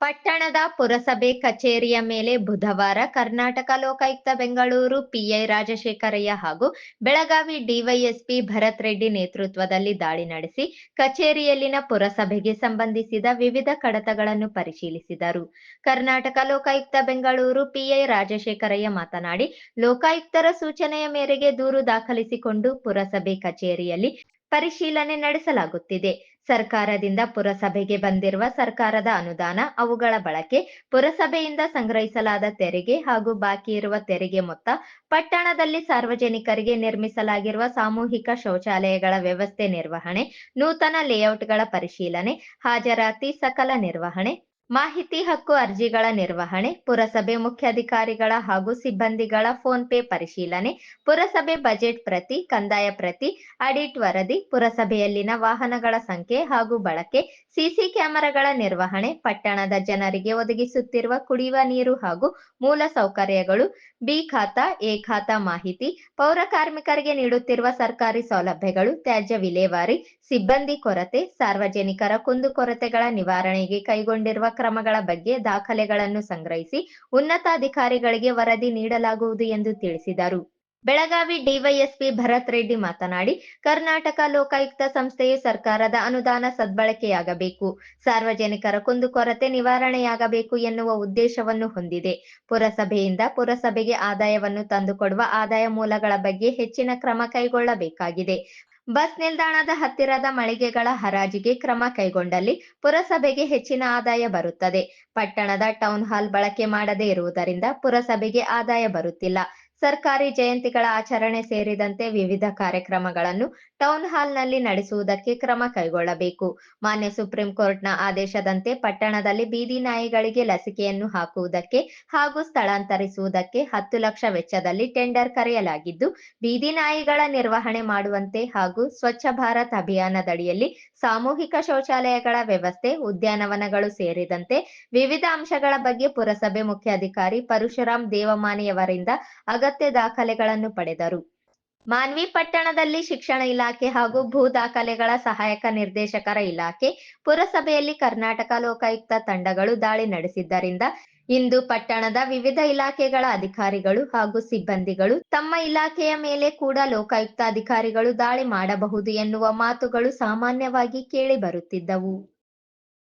ಪಟ್ಟಣದ ಪುರಸಭೆ ಕಚೇರಿಯ ಮೇಲೆ ಬುಧವಾರ ಕರ್ನಾಟಕ ಲೋಕಾಯುಕ್ತ ಬೆಂಗಳೂರು ಪಿಐ ರಾಜಶೇಖರಯ್ಯ ಹಾಗೂ ಬೆಳಗಾವಿ ಡಿವೈಎಸ್ಪಿ ಭರತ್ ರೆಡ್ಡಿ ನೇತೃತ್ವದಲ್ಲಿ ದಾಳಿ ನಡೆಸಿ ಕಚೇರಿಯಲ್ಲಿನ ಪುರಸಭೆಗೆ ಸಂಬಂಧಿಸಿದ ವಿವಿಧ ಕಡತಗಳನ್ನು ಪರಿಶೀಲಿಸಿದರು. ಕರ್ನಾಟಕ ಲೋಕಾಯುಕ್ತ ಬೆಂಗಳೂರು ಪಿಐ ರಾಜಶೇಖರಯ್ಯ ಮಾತನಾಡಿ, ಲೋಕಾಯುಕ್ತರ ಸೂಚನೆಯ ಮೇರೆಗೆ ದೂರು ದಾಖಲಿಸಿಕೊಂಡು ಪುರಸಭೆ ಕಚೇರಿಯಲ್ಲಿ ಪರಿಶೀಲನೆ ನಡೆಸಲಾಗುತ್ತಿದೆ. ಸರ್ಕಾರದಿಂದ ಪುರಸಭೆಗೆ ಬಂದಿರುವ ಸರ್ಕಾರದ ಅನುದಾನ, ಅವುಗಳ ಬಳಕೆ, ಪುರಸಭೆಯಿಂದ ಸಂಗ್ರಹಿಸಲಾದ ತೆರಿಗೆ ಹಾಗೂ ಬಾಕಿ ಇರುವ ತೆರಿಗೆ ಮೊತ್ತ, ಪಟ್ಟಣದಲ್ಲಿ ಸಾರ್ವಜನಿಕರಿಗೆ ನಿರ್ಮಿಸಲಾಗಿರುವ ಸಾಮೂಹಿಕ ಶೌಚಾಲಯಗಳ ವ್ಯವಸ್ಥೆ ನಿರ್ವಹಣೆ, ನೂತನ ಲೇಔಟ್ಗಳ ಪರಿಶೀಲನೆ, ಹಾಜರಾತಿ ಸಕಲ ನಿರ್ವಹಣೆ ಮಾಹಿತಿ ಹಕ್ಕು ಅರ್ಜಿಗಳ ನಿರ್ವಹಣೆ, ಪುರಸಭೆ ಮುಖ್ಯಾಧಿಕಾರಿಗಳ ಹಾಗೂ ಸಿಬ್ಬಂದಿಗಳ ಫೋನ್ ಪೇ ಪರಿಶೀಲನೆ, ಪುರಸಭೆ ಬಜೆಟ್ ಪ್ರತಿ, ಕಂದಾಯ ಪ್ರತಿ, ಆಡಿಟ್ ವರದಿ, ಪುರಸಭೆಯಲ್ಲಿನ ವಾಹನಗಳ ಸಂಖ್ಯೆ ಹಾಗೂ ಬಳಕೆ, ಸಿಸಿ ಕ್ಯಾಮೆರಾಗಳ ನಿರ್ವಹಣೆ, ಪಟ್ಟಣದ ಜನರಿಗೆ ಒದಗಿಸುತ್ತಿರುವ ಕುಡಿಯುವ ನೀರು ಹಾಗೂ ಮೂಲ ಸೌಕರ್ಯಗಳು, ಬಿ ಖಾತಾ, ಎ ಖಾತಾ ಮಾಹಿತಿ, ಪೌರ ಕಾರ್ಮಿಕರಿಗೆ ನೀಡುತ್ತಿರುವ ಸರ್ಕಾರಿ ಸೌಲಭ್ಯಗಳು, ತ್ಯಾಜ್ಯ ವಿಲೇವಾರಿ, ಸಿಬ್ಬಂದಿ ಕೊರತೆ, ಸಾರ್ವಜನಿಕರ ಕುಂದುಕೊರತೆಗಳ ನಿವಾರಣೆಗೆ ಕೈಗೊಂಡಿರುವ ಕ್ರಮಗಳ ಬಗ್ಗೆ ದಾಖಲೆಗಳನ್ನು ಸಂಗ್ರಹಿಸಿ ಉನ್ನತಾಧಿಕಾರಿಗಳಿಗೆ ವರದಿ ನೀಡಲಾಗುವುದು ಎಂದು ತಿಳಿಸಿದರು. ಬೆಳಗಾವಿ ಡಿವೈಎಸ್ಪಿ ಭರತ್ ರೆಡ್ಡಿ ಮಾತನಾಡಿ, ಕರ್ನಾಟಕ ಲೋಕಾಯುಕ್ತ ಸಂಸ್ಥೆಯು ಸರ್ಕಾರದ ಅನುದಾನ ಸದ್ಬಳಕೆಯಾಗಬೇಕು. ಸಾರ್ವಜನಿಕರ ಕುಂದುಕೊರತೆ ನಿವಾರಣೆಯಾಗಬೇಕು ಎನ್ನುವ ಉದ್ದೇಶವನ್ನು ಹೊಂದಿದೆ. ಪುರಸಭೆಯಿಂದ ಪುರಸಭೆಗೆ ಆದಾಯವನ್ನು ತಂದುಕೊಡುವ ಆದಾಯ ಮೂಲಗಳ ಬಗ್ಗೆ ಹೆಚ್ಚಿನ ಕ್ರಮ ಕೈಗೊಳ್ಳಬೇಕಾಗಿದೆ. ಬಸ್ ನಿಲ್ದಾಣದ ಹತ್ತಿರದ ಮಳಿಗೆಗಳ ಹರಾಜಿಗೆ ಕ್ರಮ ಕೈಗೊಂಡಲ್ಲಿ ಪುರಸಭೆಗೆ ಹೆಚ್ಚಿನ ಆದಾಯ ಬರುತ್ತದೆ. ಪಟ್ಟಣದ ಟೌನ್ ಹಾಲ್ ಬಳಕೆ ಮಾಡದೇ ಇರುವುದರಿಂದ ಪುರಸಭೆಗೆ ಆದಾಯ ಬರುತ್ತಿಲ್ಲ. ಸರ್ಕಾರಿ ಜಯಂತಿಗಳ ಆಚರಣೆ ಸೇರಿದಂತೆ ವಿವಿಧ ಕಾರ್ಯಕ್ರಮಗಳನ್ನು ಟೌನ್ ಹಾಲ್ನಲ್ಲಿ ನಡೆಸುವುದಕ್ಕೆ ಕ್ರಮ ಕೈಗೊಳ್ಳಬೇಕು. ಮಾನ್ಯ ಸುಪ್ರೀಂ ಕೋರ್ಟ್ನ ಆದೇಶದಂತೆ ಪಟ್ಟಣದಲ್ಲಿ ಬೀದಿ ನಾಯಿಗಳಿಗೆ ಲಸಿಕೆಯನ್ನು ಹಾಕುವುದಕ್ಕೆ ಹಾಗೂ ಸ್ಥಳಾಂತರಿಸುವುದಕ್ಕೆ ಹತ್ತು ಲಕ್ಷ ವೆಚ್ಚದಲ್ಲಿ ಟೆಂಡರ್ ಕರೆಯಲಾಗಿದ್ದು, ಬೀದಿ ನಾಯಿಗಳ ನಿರ್ವಹಣೆ ಮಾಡುವಂತೆ ಹಾಗೂ ಸ್ವಚ್ಛ ಭಾರತ್ ಅಭಿಯಾನದಡಿಯಲ್ಲಿ ಸಾಮೂಹಿಕ ಶೌಚಾಲಯಗಳ ವ್ಯವಸ್ಥೆ, ಉದ್ಯಾನವನಗಳು ಸೇರಿದಂತೆ ವಿವಿಧ ಅಂಶಗಳ ಬಗ್ಗೆ ಪುರಸಭೆ ಮುಖ್ಯಾಧಿಕಾರಿ ಪರಶುರಾಮ್ ದೇವಮಾನಿಯವರಿಂದ ಅಗತ್ಯ ದಾಖಲೆಗಳನ್ನು ಪಡೆದರು. ಮಾನ್ವಿ ಪಟ್ಟಣದಲ್ಲಿ ಶಿಕ್ಷಣ ಇಲಾಖೆ ಹಾಗೂ ಭೂ ದಾಖಲೆಗಳ ಸಹಾಯಕ ನಿರ್ದೇಶಕರ ಇಲಾಖೆ, ಪುರಸಭೆಯಲ್ಲಿ ಕರ್ನಾಟಕ ಲೋಕಾಯುಕ್ತ ತಂಡಗಳು ದಾಳಿ ನಡೆಸಿದ್ದರಿಂದ ಇಂದು ಪಟ್ಟಣದ ವಿವಿಧ ಇಲಾಖೆಗಳ ಅಧಿಕಾರಿಗಳು ಹಾಗೂ ಸಿಬ್ಬಂದಿಗಳು ತಮ್ಮ ಇಲಾಖೆಯ ಮೇಲೆ ಕೂಡ ಲೋಕಾಯುಕ್ತ ಅಧಿಕಾರಿಗಳು ದಾಳಿ ಮಾಡಬಹುದು ಎನ್ನುವ ಮಾತುಗಳು ಸಾಮಾನ್ಯವಾಗಿ ಕೇಳಿ ಬರುತ್ತಿದ್ದವು.